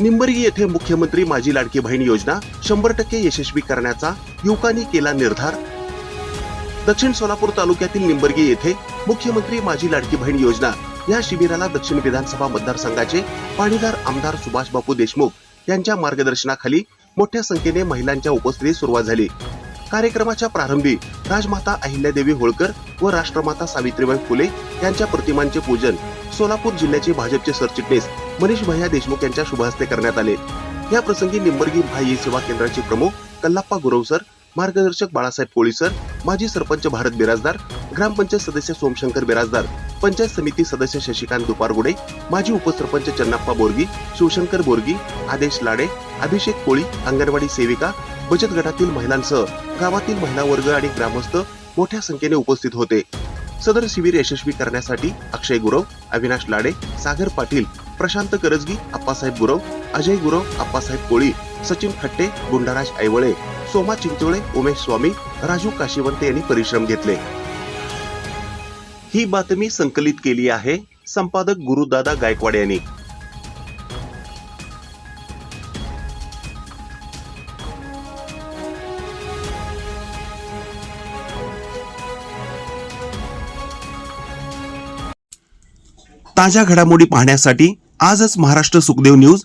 निंबर्गी येथे मुख्यमंत्री माझी लाडकी बहीण योजना शंभर टक्के यशस्वी करण्याचा युवकांनी केला निर्धार. दक्षिण सोलापूर तालुक्यातील निंबर्गी येथे मुख्यमंत्री माझी लाडकी बहीण योजना या शिबिराला दक्षिण विधानसभा मतदारसंघाचे पाणीदार आमदार सुभाष बापू देशमुख यांच्या मार्गदर्शनाखाली मोठ्या संख्येने महिलांच्या उपस्थितीत सुरुवात झाली. कार्यक्रमाच्या प्रारंभी राजमाता अहिल्यादेवी होळकर व राष्ट्रमाता सावित्रीबाई फुले यांच्या प्रतिमांचे पूजन सोलापूर जिल्ह्याचे भाजपचे सरचिटणीस मनीष भैया देशमुख यांच्या शुभहस्ते करण्यात आले. या प्रसंगी निंबर्गी भाई सेवा केंद्राचे प्रमुख कल्लाप्पा गुरवसर मार्गदर्शक बाळासाहेब कोळीसर माजी सरपंच भारत बिराजदार ग्रामपंचायत सदस्य सोमशंकर बिराजदार पंचायत समिती सदस्य शशिकांत दुपारगुडे माजी उपसरपंच चन्नाप्पा बोरगी शिवशंकर बोरगी आदेश लाडे अभिषेक कोळी अंगणवाडी सेविका बचत गटातील महिलांसह गावातील महिला वर्ग आणि ग्रामस्थ मोठ्या संख्येने उपस्थित होते. सदर शिबिर यशस्वी करण्यासाठी अक्षय गुरव अविनाश लाडे सागर पाटील प्रशांत करजगी अप्पासाहेब गुरव अजय गुरव अप्पासाहेब कोळी सचिन खट्टे गुंडाराज ऐवळे सोमा चिंचोळे उमेश स्वामी राजू काशीवंत यांनी परिश्रम घेतले. ही बातमी संकलित केली आहे संपादक गुरुदादा गायकवाड यांनी. ताज्या घडामोडी पाहण्यासाठी आजच महाराष्ट्र सुखदेव न्यूज